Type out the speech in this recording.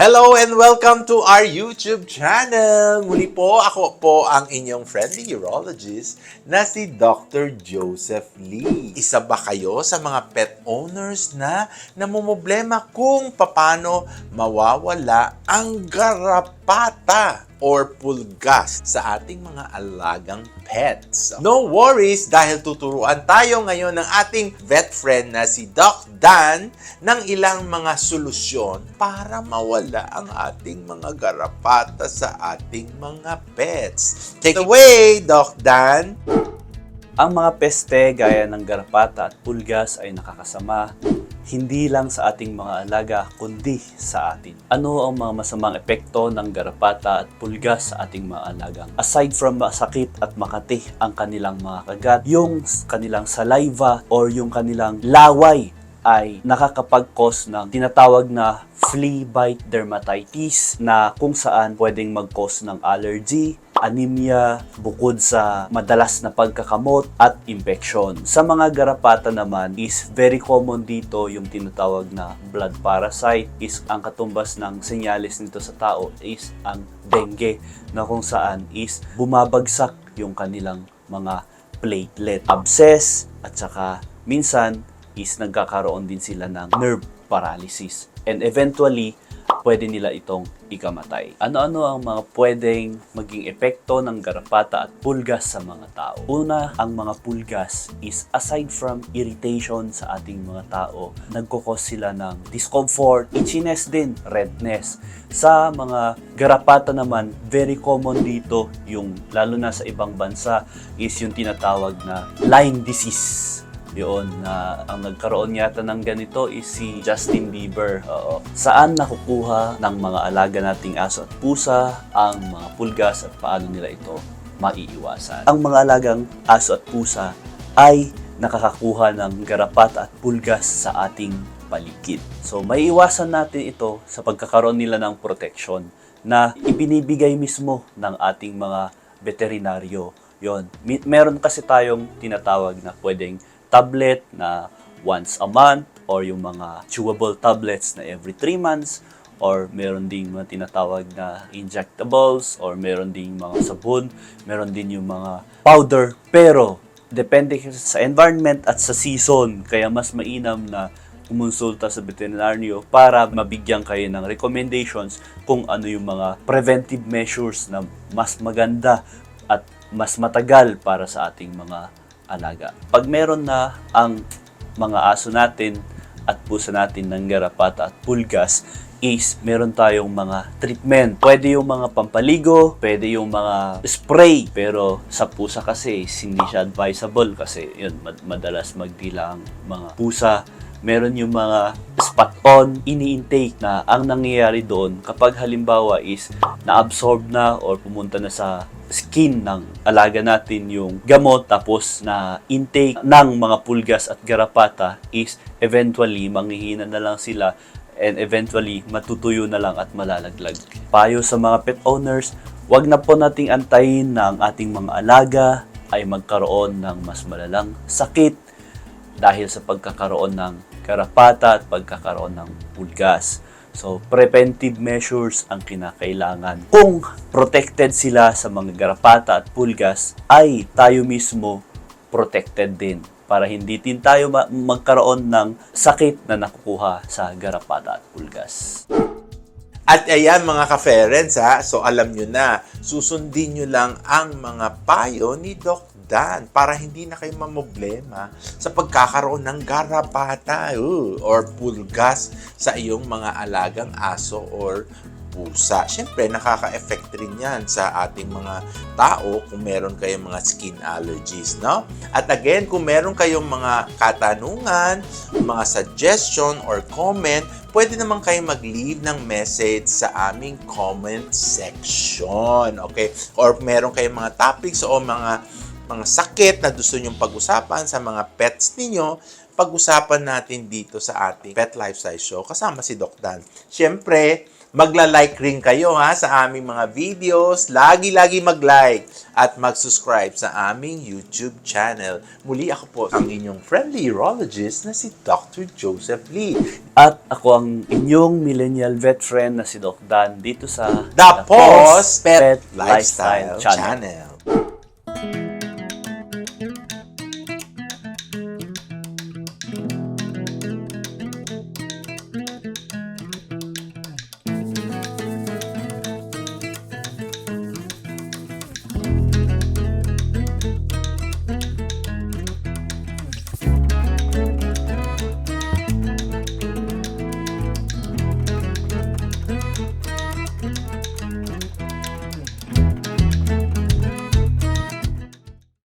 Hello and welcome to our YouTube channel! Muli po, ako po ang inyong friendly urologist na si Dr. Joseph Lee. Isa ba kayo sa mga pet owners na namumblema kung paano mawawala ang garapata or pulgas sa ating mga alagang pets. No worries dahil tuturuan tayo ngayon ng ating vet friend na si Doc Dan ng ilang mga solusyon para mawala ang ating mga garapata sa ating mga pets. Take it away, Doc Dan! Ang mga peste gaya ng garapata at pulgas ay nakakasama hindi lang sa ating mga alaga kundi sa atin. Ano ang mga masamang epekto ng garapata at pulgas sa ating mga alagang? Aside from masakit at makati ang kanilang mga kagat, yung kanilang saliva or yung kanilang laway ay nakakapag-cause ng tinatawag na flea bite dermatitis na kung saan pwedeng mag-cause ng allergy, anemia, bukod sa madalas na pagkakamot at infection. Sa mga garapata naman is very common dito yung tinatawag na blood parasite is ang katumbas ng senyalis nito sa tao is ang dengue na kung saan is bumabagsak yung kanilang mga platelet, abscess at saka minsan is nagkakaroon din sila ng nerve paralysis. And eventually, pwede nila itong ikamatay. Ano-ano ang mga pwedeng maging epekto ng garapata at pulgas sa mga tao? Una, ang mga pulgas is aside from irritation sa ating mga tao, nagkukos sila ng discomfort, itchiness din, redness. Sa mga garapata naman, very common dito yung lalo na sa ibang bansa is yung tinatawag na Lyme disease yun na ang nagkaroon yata ng ganito is si Justin Bieber. Oo. Saan nakukuha ng mga alaga nating aso at pusa ang mga pulgas at paano nila ito maiiwasan? Ang mga alagang aso at pusa ay nakakakuha ng garapat at pulgas sa ating paligid. So maiiwasan natin ito sa pagkakaroon nila ng protection na ibinibigay mismo ng ating mga veterinaryo. Yon. Meron kasi tayong tinatawag na pwedeng tablet na once a month or yung mga chewable tablets na every 3 months or meron ding mga tinatawag na injectables or meron ding mga sabon, meron din yung mga powder. Pero depende sa environment at sa season kaya mas mainam na kumonsulta sa veterinaryo para mabigyan kayo ng recommendations kung ano yung mga preventive measures na mas maganda at mas matagal para sa ating mga alaga. Pag meron na ang mga aso natin at pusa natin ng garapata at pulgas, is meron tayong mga treatment. Pwede yung mga pampaligo, pwede yung mga spray, pero sa pusa kasi hindi siya advisable kasi yun, mad- madalas magdila ang mga pusa. Meron yung mga spot-on, ini-intake na ang nangyayari doon kapag halimbawa is na-absorb na or pumunta na sa skin ng alaga natin yung gamot tapos na intake ng mga pulgas at garapata is eventually manghihina na lang sila and eventually matutuyo na lang at malalaglag. Payo sa mga pet owners, wag na po nating antayin na ang ating mga alaga ay magkaroon ng mas malalang sakit dahil sa pagkakaroon ng karapata at pagkakaroon ng pulgas. So, preventive measures ang kinakailangan. Kung protected sila sa mga garapata at pulgas, ay tayo mismo protected din para hindi din tayo ma- magkaroon ng sakit na nakukuha sa garapata at pulgas. At ayan mga ka-ferents ha, so alam nyo na, susundin nyo lang ang mga payo ni Doc Dan para hindi na kayo mamoblema sa pagkakaroon ng garapata uh, or pulgas sa iyong mga alagang aso or pusa. Siyempre, nakaka-effect rin yan sa ating mga tao kung meron kayong mga skin allergies, no? At again, kung meron kayong mga katanungan, mga suggestion or comment, pwede naman kayo mag-leave ng message sa aming comment section, okay? Or meron kayong mga topics o mga mga sakit na gusto nyong pag-usapan sa mga pets ninyo, pag-usapan natin dito sa ating Pet Lifestyle Show kasama si Doc Dan. Siyempre, magla-like rin kayo ha sa aming mga videos. Lagi-lagi mag-like at mag-subscribe sa aming YouTube channel. Muli ako po ang inyong friendly urologist na si Dr. Joseph Lee. At ako ang inyong millennial vet friend na si Doc Dan dito sa The Post Pet Lifestyle Channel.